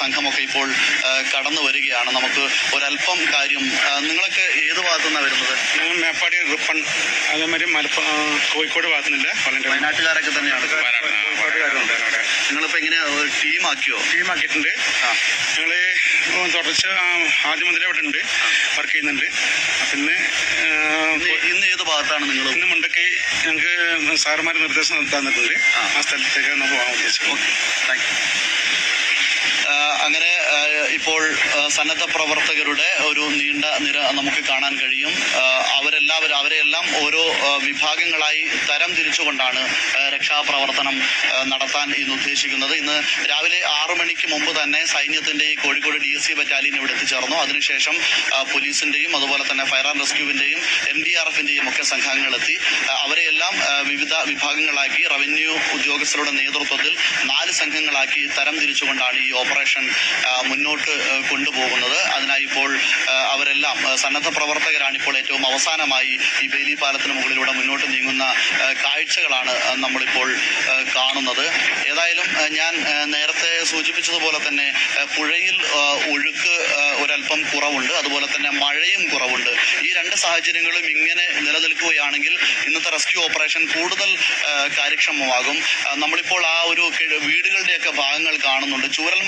സംഘമൊക്കെ ഇപ്പോൾ കടന്നു വരികയാണ്. നമുക്ക് ഒരല്പം കാര്യം നിങ്ങളൊക്കെ ഏത് ഭാഗത്തു നിന്നാണ് വരുന്നത് മേപ്പാടി റിപ്പൺ അതേമാതിരി മലപ്പുറം കോഴിക്കോട് ഭാഗത്തുനിന്നില്ല വയനാട്ടുകാരൊക്കെ തന്നെയാണ്. കോഴിക്കോട്ടുകാരുണ്ട് അവിടെ നിങ്ങളിപ്പോ എങ്ങനെ ടീമാക്കിയോ? ടീമാക്കിയിട്ടുണ്ട്. ആ. ഞങ്ങൾ തുടർച്ച ആദ്യം മുതലേ ഇവിടെ ഉണ്ട്. വർക്ക് ചെയ്യുന്നുണ്ട്. പിന്നെ ഇന്ന് ഏത് ഭാഗത്താണ് നിങ്ങൾ ഇന്ന് മുണ്ടക്കൈ ഞങ്ങൾക്ക് സാറുമാർ നിർദ്ദേശം തന്നിട്ടുണ്ട്. ആ. സ്ഥലത്തേക്ക് നമുക്ക് പോകാൻ ഉദ്ദേശിക്കുന്നത് ഇപ്പോൾ സന്നദ്ധ പ്രവർത്തകരുടെ ഒരു നീണ്ട നിര നമുക്ക് കാണാൻ കഴിയും. അവരെല്ലാവരും അവരെല്ലാം ഓരോ വിഭാഗങ്ങളായി തരം തിരിച്ചുകൊണ്ടാണ് രക്ഷാപ്രവർത്തനം നടത്താൻ ഇന്ന് ഉദ്ദേശിക്കുന്നത്. ഇന്ന് രാവിലെ ആറു മണിക്ക് മുമ്പ് തന്നെ സൈന്യത്തിന്റെ ഈ Kozhikode D S C battalion ഇവിടെ എത്തിച്ചേർന്നു. അതിനുശേഷം പോലീസിന്റെയും അതുപോലെ തന്നെ ഫയർ ആൻഡ് റെസ്ക്യൂവിന്റെയും എം ഡി ആർ എഫിന്റെയും ഒക്കെ അവരെയെല്ലാം ആ, വിവിധ വിഭാഗങ്ങളാക്കി റവന്യൂ ഉദ്യോഗസ്ഥരുടെ നേതൃത്വത്തിൽ നാല് സംഘങ്ങളാക്കി തരം തിരിച്ചുകൊണ്ടാണ് ഈ ഓപ്പറേഷൻ മുന്നോട്ട് കൊണ്ടുപോകുന്നത്. അതിനായിപ്പോൾ അവരെല്ലാം സന്നദ്ധ പ്രവർത്തകരാണ് ഇപ്പോൾ ഏറ്റവും അവസാനമായി ഈ ബേലി പാലത്തിന് മുകളിലൂടെ മുന്നോട്ട് നീങ്ങുന്ന കാഴ്ചകളാണ് നമ്മളിപ്പോൾ കാണുന്നത്. ഏതായാലും ഞാൻ നേരത്തെ സൂചിപ്പിച്ചതുപോലെ തന്നെ പുഴയിൽ ഒഴുക്ക് ഒരല്പം കുറവുണ്ട്. അതുപോലെ തന്നെ മഴയും കുറവുണ്ട്. ഈ രണ്ട് സാഹചര്യങ്ങളും ഇങ്ങനെ നിലനിൽക്കുകയാണെങ്കിൽ ഇന്നത്തെ റെസ്ക്യൂ ഓപ്പറേഷൻ കൂടുതൽ കാര്യക്ഷമമാകും. നമ്മളിപ്പോൾ ആ ഒരു വീടുകളുടെയൊക്കെ ഭാഗങ്ങൾ കാണുന്നുണ്ട്. ചൂരൽ